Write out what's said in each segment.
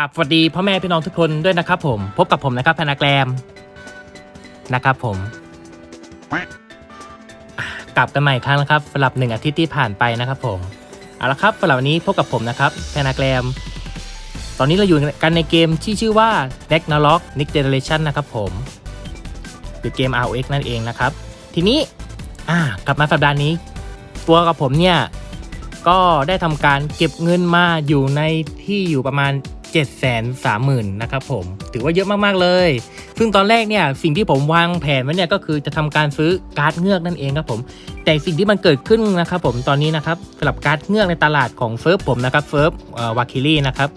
ราบสวัสดีพ่อแม่พี่น้องทุกคนด้วยนะครับ ผมพบกับผมนะครับพนาแกรมนะครับ ผมกลับกันใหม่อีกครั้งนะครับสำหรับหนึ่งอาทิตย์ที่ผ่านไปนะครับ ผมเอาละครับสำหรับวันนี้พบกับผมนะครับพนาแกรมตอนนี้เราอยู่กันในเกมที่ชื่อว่า d e c k n a l o g Next Generation นะครับ ผมหรือเกม ROX นั่นเองนะครับ ทีนี้กลับมาสัปดาห์นี้ ตัวกับผมเนี่ยก็ได้ทำการเก็บเงินมาอยู่ในที่อยู่ประมาณ 7 3 0 0 0 0นะครับผมถือว่าเยอะมากๆเลย ซึ่งตอนแรกเนี่ยสิ่งที่ผมวางแผนไว้เนี่ยก็คือจะทำการซื้อการ์ดเงือกนั่นเองครับผม แต่สิ่งที่มันเกิดขึ้นนะครับผมตอนนี้นะครับสำหรับการ์ดเงือกในตลาดของเฟิร์ฟผมนะครับเฟิร์ฟวาคิลี่นะครับ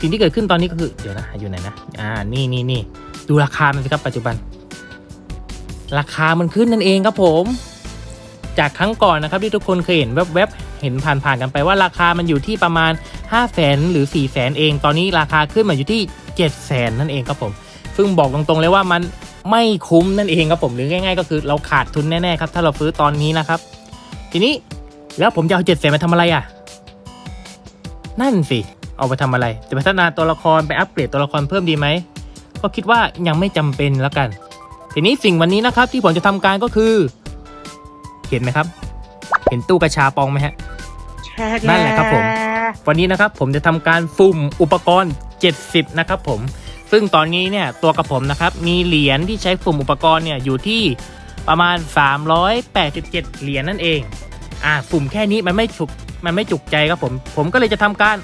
สิ่งที่เกิดขึ้นตอนนี้ก็คือเดี๋ยวนะอยู่ไหนนะอ่านี่นี่นี่ดูราคามันสิครับปัจจุบัน ราคามันขึ้นนั่นเองครับผม จากครั้งก่อนนะครับที่ทุกคนเคยเห็นแวบๆเห็นผ่านๆกันไปว่าราคามันอยู่ที่ประมาณ 5 0 0แสนหรือ4 0 0แสนเอง ตอนนี้ราคาขึ้นมาอยู่ที่7 0 0แสนนั่นเองครับผมซึ่งบอกตรงๆเลยว่ามันไม่คุ้มนั่นเองครับผมหรือง่าย ๆ ก็คือเราขาดทุนแน่ๆครับ ถ้าเราซื้อตอนนี้นะครับ ทีนี้แล้วผมจะเอา7 0 0แสนไปทำอะไรอะ นั่นสิเอาไปทำอะไร จะพัฒนาตัวละครไปอัปเกรดตัวละครเพิ่มดีไหม ก็คิดว่ายังไม่จำเป็นแล้วกัน ทีนี้สิ่งวันนี้นะครับที่ผมจะทำการก็คือ เห็นไหมครับ เห็นตู้กระชาปองไหมฮะนั่นแหละครับผม วันนี้นะครับผมจะทำการฟุ่มอุปกรณ์ 70 นะครับผม ซึ่งตอนนี้เนี่ยตัวกับผมนะครับมีเหรียญที่ใช้ฟุ่มอุปกรณ์เนี่ยอยู่ที่ประมาณ 387 เหรียญนั่นเอง อ่าฟุ่มแค่นี้มันไม่ฉุกมันไม่จุกใจครับผม ผมก็เลยจะทำการ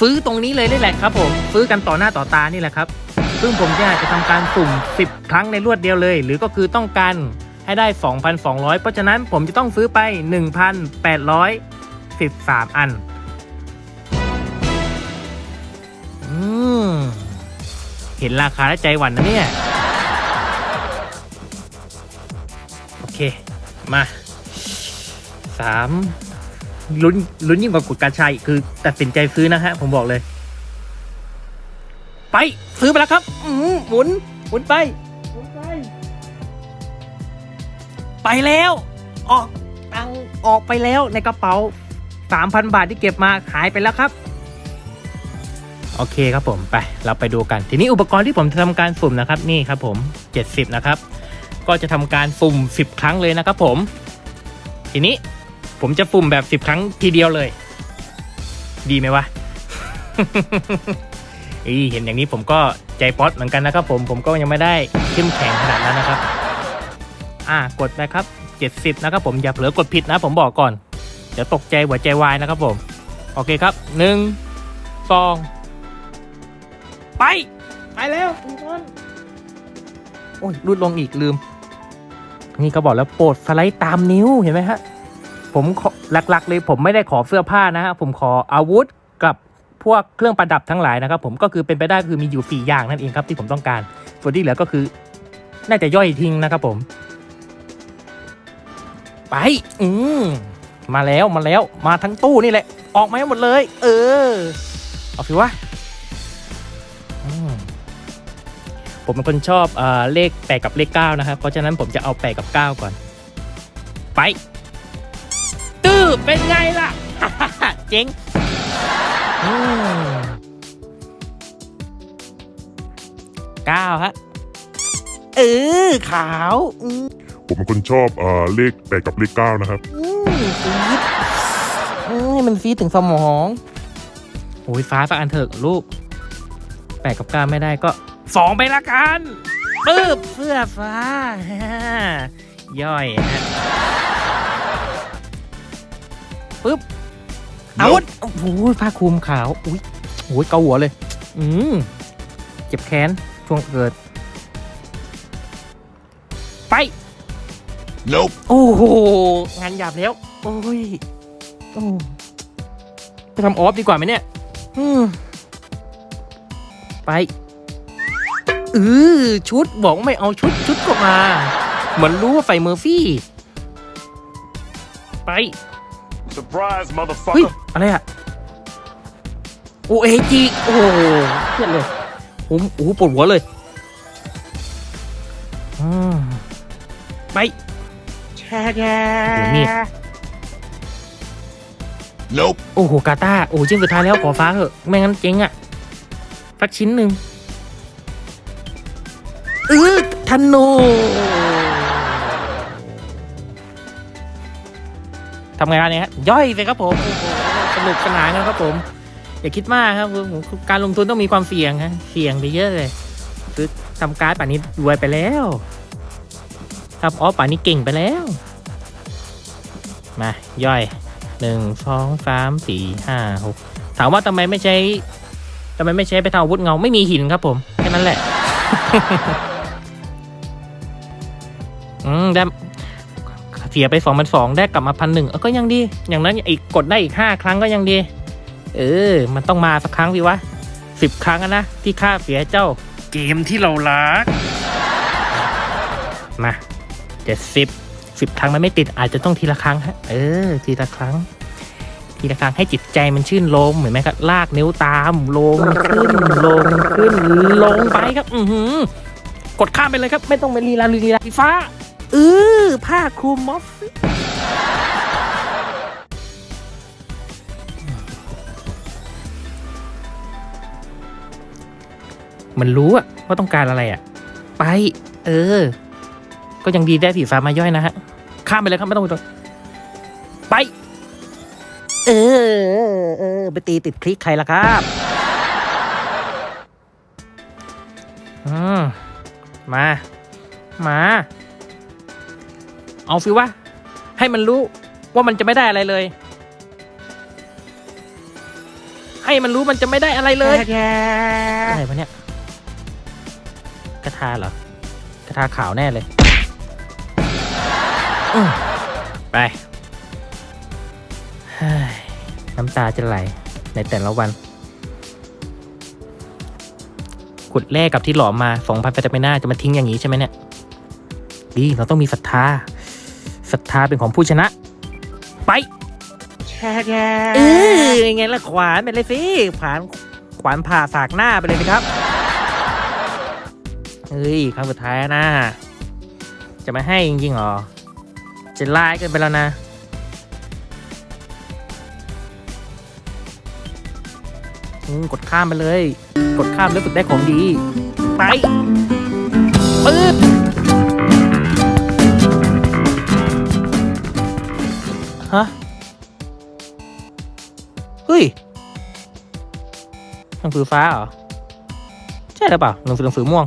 ซื้อตรงนี้เลยนี่แหละครับผมซื้อกันต่อหน้าต่อตานี่แหละครับ ซึ่งผมจะจะทำการสุ่ม 10 ครั้งในรวดเดียวเลย หรือก็คือต้องการให้ได้ 2,200 เพราะฉะนั้นผมจะต้องซื้อไป 1,813 อัน เห็นราคาแล้วใจหวั่นนะเนี่ย โอเค มาสามลุ้นลุ้นยิ่งกว่ากดกาชายคือตัดสินใจซื้อนะฮะ ผมบอกเลย ไปซื้อไปแล้วครับอืหมุนหมุนไปไป ไปแล้ว ออกตังออกไปแล้วในกระเป๋า3,000บาทที่เก็บมาหายไปแล้วครับ โอเคครับผมไปเราไปดูกัน ทีนี้อุปกรณ์ที่ผมจะทำการสุ่มนะครับนี่ครับผม 70 นะครับ ก็จะทำการสุ่ม 10 ครั้งเลยนะครับผม ทีนี้ผมจะสุ่มแบบ 10 ครั้งทีเดียวเลย ดีไหมวะอีเห็นอย่างนี้ผมก็ใจป๊อตเหมือนกันนะครับผมผมก็ยังไม่ได้เข้มแข็งขนาดนั้นนะครับ อ่ากดไปครับ 70 นะครับผมอย่าเผลอกดผิดนะผมบอกก่อน เดี๋ยวตกใจหัวใจวายนะครับผม โอเคครับหนึ่งสอง ไป ไปแล้วทุกคนโอ้ยรุดลงอีกลืม นี่เขาบอกแล้วโปรดสไลด์ตามนิ้วเห็นไหมฮะ ผมขอหลักๆ เลยผมไม่ได้ขอเสื้อผ้านะฮะ ผมขออาวุธกับพวกเครื่องประดับทั้งหลายนะครับ ผมก็คือเป็นไปได้คือมีอยู่สี่อย่างนั่นเองครับที่ผมต้องการ ส่วนที่เหลือก็คือ น่าจะย่อยทิ้งนะครับผม ไป อืมมาแล้วมาแล้วมาทั้งตู้นี่แหละ ออกมาให้หมดเลย เออ เอาฟิวะ ผมเป็นคนชอบเอ่อเลขแปดกับเลขเก้านะครับ เพราะฉะนั้นผมจะเอาแปดกับเก้าก่อน ไป ตื้อเป็นไงล่ะ เจ๋งอืมเก้าฮะ เออ ขาวอืมผมเป็นคนชอบเอ่อเลขแปดกับเลขเก้านะครับ อืมฟีดอืมให้มันฟีดถึงสมอง โอ้ยฟ้าสักอันเถอะลูกแปดกับเก้าไม่ได้ก็ สองไปละกันปึ๊บเสื้อฟ้า ย่อยฮะปึ๊บอาวุธโอ้โหผ้าคลุมขาว อุ้ยโอ้ยเกาหัวเลย อืมเจ็บแขนช่วงเกิด ไป Nope โอ้โห งานหยาบแล้ว โอ้ยโอ้ไปทำออฟดีกว่าไหมเนี่ย อืมไปเออชุดบอกว่าไม่เอาชุดชุดก็มา เหมือนรู้ว่าไฟเมอร์ฟี่ ไป Surprise เฮ้ย motherfucker อะไรอะโอเอจีโอ้โหเครียดเลยโอ้โหโอ้โหปวดหัวเลยอืมไป แช่แช่นี่ Nope โอ้โหกาตาร์โอ้โหชิ้นสุดท้ายแล้วขอฟ้าเถอะ ไม่งั้นเจ๊งอะ่ะสักชิ้นหนึ่งเออ ธนูทำไงานเนี่ยฮะย่อยไปครับผมสนุกสนานกันครับผม อย่าคิดมากครับผมการลงทุนต้องมีความเสี่ยงฮะเสี่ยงไปเยอะเลยซื้อทำการ์ดป่านนี้รวยไปแล้วทำออฟป่านนี้เก่งไปแล้ว มา ย่อยหนึ่งสองสามสี่ห้าหกถามว่าทำไมไม่ใช้ทำไมไม่ใช้ไปทำอาวุธเงาไม่มีหินครับผม แค่นั้นแหละ อืมได้เสียไปสองพันสองได้กลับมาพันหนึ่งก็ยังดี อย่างนั้นอีกกดได้อีกห้าครั้งก็ยังดี เออ มันต้องมาสักครั้งสิวะสิบครั้งอะนะที่ค่าเสียเจ้า เกมที่เรารัก มาเจ็ดสิบสิบครั้งมันไม่ติดอาจจะต้องทีละครั้งฮะเออ ทีละครั้ง ทีละครั้งให้จิตใจมันชื่นลมเห็นไหมครับลากนิ้วตามลงขึ้นลงขึ้นลงไปครับ อือหือกดข้ามไปเลยครับ ไม่ต้องไปลีลาลีลาสีฟ้าเออผ้าคลุมมอฟฟิมันรู้อะว่าต้องการอะไรอะไป เออ ก็ยังดีได้สีฟ้ามาย่อยนะฮะ ข้ามไปเลยครับไม่ต้องไปตัวไป เออเออไปตีติดคลิกใครล่ะครับอืมมา มา เอาฟิวว่าให้มันรู้ว่ามันจะไม่ได้อะไรเลย ให้มันรู้มันจะไม่ได้อะไรเลยอะไรวะเนี่ยกระทาเหรอกระทาขาวแน่เลยอืมไปเฮ้ยน้ำตาจะไหลในแต่ละวัน ขุดแร่กับที่หลอมมาสองพันแปดไม่น่าจะมาทิ้งอย่างนี้ใช่ไหมเนี่ย ดี เราต้องมีศรัทธา ศรัทธาเป็นของผู้ชนะ ไปเออยังไงล่ะขวานไปเลยสิขวานขวานผ่าสากหน้าไปเลยสิครับเฮ้ยครั้งสุดท้ายแล้วนะ จะไม่ให้จริงๆเหรอ จะไล่เกินไปแล้วนะอืมกดข้ามไปเลย กดข้ามแล้วฝึกได้ของดี ไปปึ๊บ ฮะ เฮ้ย หนังสือฟ้าเหรอ ใช่หรือเปล่า หนังสือหนังสือม่วง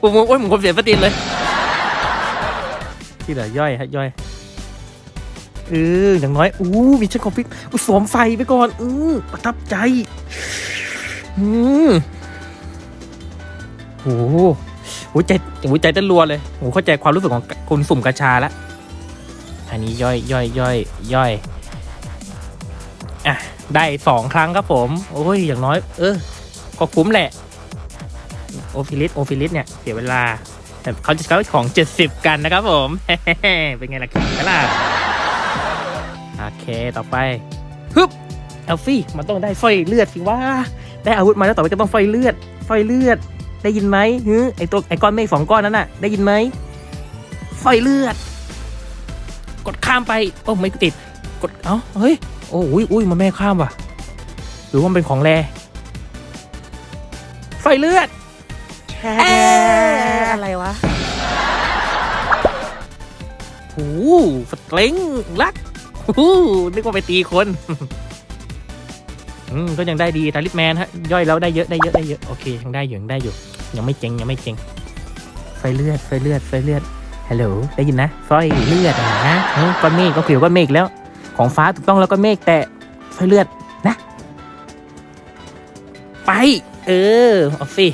โอ้โหโอ้ยเหมือนคนเสียสติเลย ที่เหลือย่อยฮะย่อยเอออย่างน้อยอู้มีเช็คคอมพิวอู้สวมไฟไปก่อนอือประทับใจอืมโหหัวใจหัวใจเต้นรัวเลยโหเข้าใจความรู้สึกของคนสุ่มกระชาล้วอันนี้ย่อยย่อยย่อยย่อยอะได้สองครั้งครับผม โอ้ยอย่างน้อย เออ ก็คุ้มแหละ อฟิลิสโอฟิลิสเนี่ยเสียเวลา แต่เขาจะใช้ของ 70 กันนะครับผมเป็นไงล่ะครับล่ะโอเคต่อไปฮึบเอลฟี่มันต้องได้สร้อยเลือดสิว่าได้อาวุธมาแล้วต่อไปก็ต้องสร้อยเลือดสร้อยเลือด ได้ยินไหมฮึไอตัวไอก้อนเมฆสองก้อนนั้นน่ะ ได้ยินไหมสร้อยเลือด กดข้ามไปโอ้ไม่ติด กดเอ้าเฮ้ยโอ้อุ้ยอุ้ยมันไม่ข้ามว่ะ หรือว่ามันเป็นของแรไฟเลือด อ๊ะอะไรวะโอ้โหสเตลงลักโอ้โหนึกว่าไปตีคน อืมก็ยังได้ดีทาริสแมนฮะ ย่อยแล้วได้เยอะได้เยอะได้เยอะ โอเคยังได้อยู่ยังได้อยู่ ยังไม่เจ๊งยังไม่เจ๊งไฟเลือดไฟเลือดไฟเลือด ฮัลโหล ได้ยินนะไฟเลือดอะนะเฮ้ยก้อนเมฆก็เขียวก้อนเมฆแล้ว ของฟ้าถูกต้องแล้วก้อนเมฆแต่ไฟเลือดนะ ไป เออเอาสิ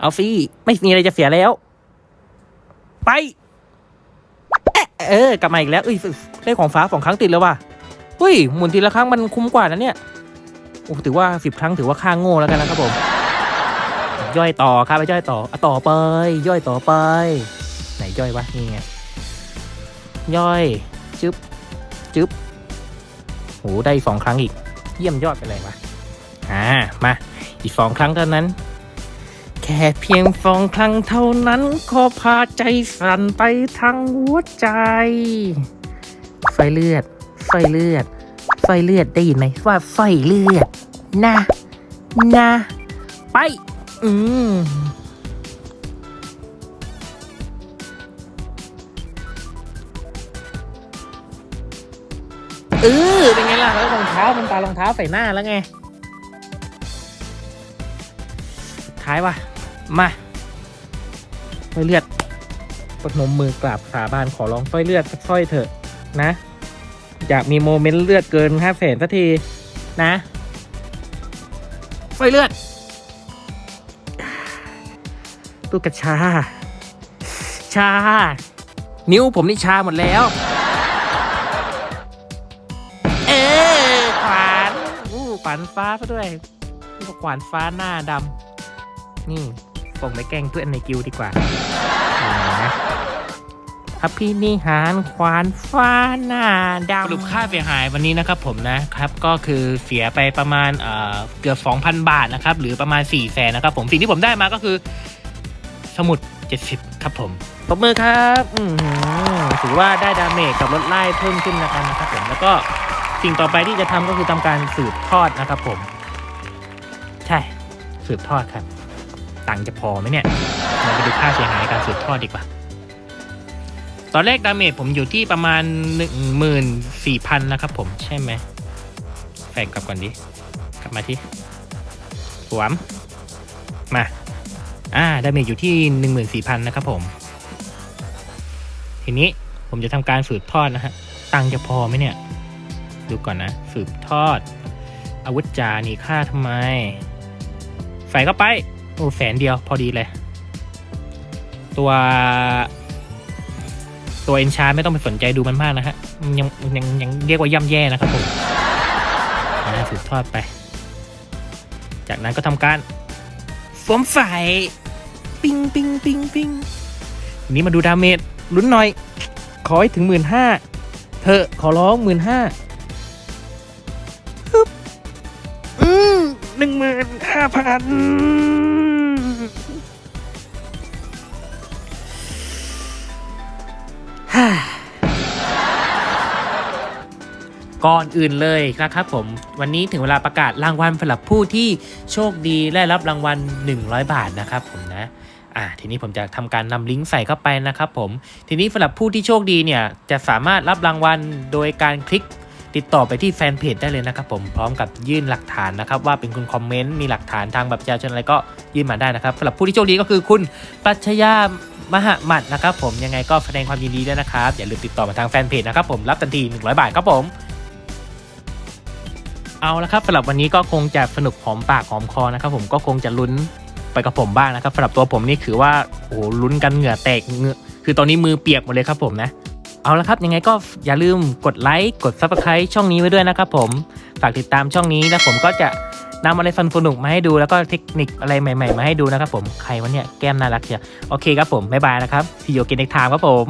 เอาสิไม่มีอะไรจะเสียแล้ว ไป เออกลับมาอีกแล้วเอ้ยได้ของฟ้าสองครั้งติดแล้วว่ะเฮ้ยหมุนทีละครั้งมันคุ้มกว่านะเนี่ยโอ้ถือว่าสิบครั้งถือว่าค่างโง่แล้วกันนะครับผม ย่อยต่อครับไปย่อยต่ออะต่อไป ย่อยต่อไป ไหนย่อยวะนี่ไงย่อยจึ๊บจึ๊บโหได้สองครั้งอีก เยี่ยมยอดไปเลยวะอ่ามา อีกสองครั้งเท่านั้น แค่เพียงสองครั้งเท่านั้นก็พาใจสั่นไปทั้งหัวใจ ไฟเลือด ไฟเลือด ไฟเลือดได้ยินไหมว่าไฟเลือด นะ นะ ไป อืมเออเป็นไงล่ะแล้วรองเท้ามันตารองเท้าใส่หน้าแล้วไงท้ายว่ะ มาไฟเลือดประนมมือกราบสาบานขอร้องไฟเลือดสักสร้อยเถอะนะ อยากมีโมเมนต์เลือดเกินห้าแสนสักทีนะไฟเลือดตู้กระชา ชา นิ้วผมนี่ชาหมดแล้ว เออขวานอู้ขวานฟ้าซะด้วยขวานฟ้าหน้าดำนี่ ส่งไปแกล้งเพื่อนในกิวดีกว่านะอภินิหารขวานฟ้าหน้าดำสรุปค่าเสียหายวันนี้นะครับผมนะครับก็คือเสียไปประมาณเอ่อเกือบ 2,000 บาทนะครับ หรือประมาณ4แสนนะครับผมสิ่งที่ผมได้มาก็คือ สมุด 70 ครับผมตบมือครับถือว่าได้ดาเมจกับรถไล่เพิ่มขึ้นนะครับนะครับผมแล้วก็สิ่งต่อไปที่จะทำก็คือทำการสืบทอดนะครับผม ใช่สืบทอดครับ ตังค์จะพอไหมเนี่ยเราไปดูค่าเสียหายการสืบทอดดีกว่า ตอนแรกดาเมจผมอยู่ที่ประมาณ 14,000 นะครับผมใช่ไหมแฝงกลับก่อนดิ กลับมาที่สวม มา อ่า ดาเมจอยู่ที่ 14,000 นะครับผม ทีนี้ผมจะทำการสืบทอดนะฮะ ตังค์จะพอไหมเนี่ย ดูก่อนนะ สืบทอด อาวุธจานี่ค่าทำไม ใส่เข้าไป โอ้แสนเดียวพอดีเลย ตัวตัวเอนชาไม่ต้องไปสนใจดูมันมากนะฮะ ยังยังยังเรียกว่าย่ำแย่นะครับผมอ่าสืบทอดไป จากนั้นก็ทำการสวมใส่ปิงปิงปิงปิงทีนี้มาดูดาเมจลุ้นหน่อย ขอให้ถึงหมื่นห้าเธอขอร้องหมื่นห้าอืมหนึ่งหมื่นห้าพัน ก่อนอื่นเลยนะครับผมวันนี้ถึงเวลาประกาศรางวัลสำหรับผู้ที่โชคดีได้รับรางวัล 100 บาทนะครับผมนะอ่าทีนี้ผมจะทำการนำลิงก์ใส่เข้าไปนะครับผม ทีนี้สำหรับผู้ที่โชคดีเนี่ยจะสามารถรับรางวัลโดยการคลิกติดต่อไปที่แฟนเพจได้เลยนะครับผมพร้อมกับยื่นหลักฐานนะครับว่าเป็นคุณคอมเมนต์มีหลักฐานทางแบบประชาชนอะไรก็ยื่นมาได้นะครับสำหรับผู้ที่โชคดีก็คือคุณปัชญามหมัดนะครับผมยังไงก็แสดงความยินดีด้วยนะครับอย่าลืมติดต่อมาทางแฟนเพจนะครับผมรับทันที 100 บาทครับผม เอาละครับสำหรับวันนี้ก็คงจะสนุกหอมปากหอมคอนะครับผมก็คงจะลุ้นไปกับผมบ้างนะครับสำหรับตัวผมนี่คือว่าโอ้โหลุ้นกันเหงื่อแตกเหงื่อคือตอนนี้มือเปียกหมดเลยครับผมนะเอาละครับยังไงก็อย่าลืมกดไลค์กด Subscribe ช่องนี้ไว้ด้วยนะครับผมฝากติดตามช่องนี้แล้วผมก็จะนำอะไรฟันสนุกมาให้ดูแล้วก็เทคนิคอะไรใหม่ๆ มาให้ดูนะครับผมใครวะเนี่ยแก้มน่ารักเชียวโอเคครับผมบ๊ายบายนะครับ see you again next time ครับผม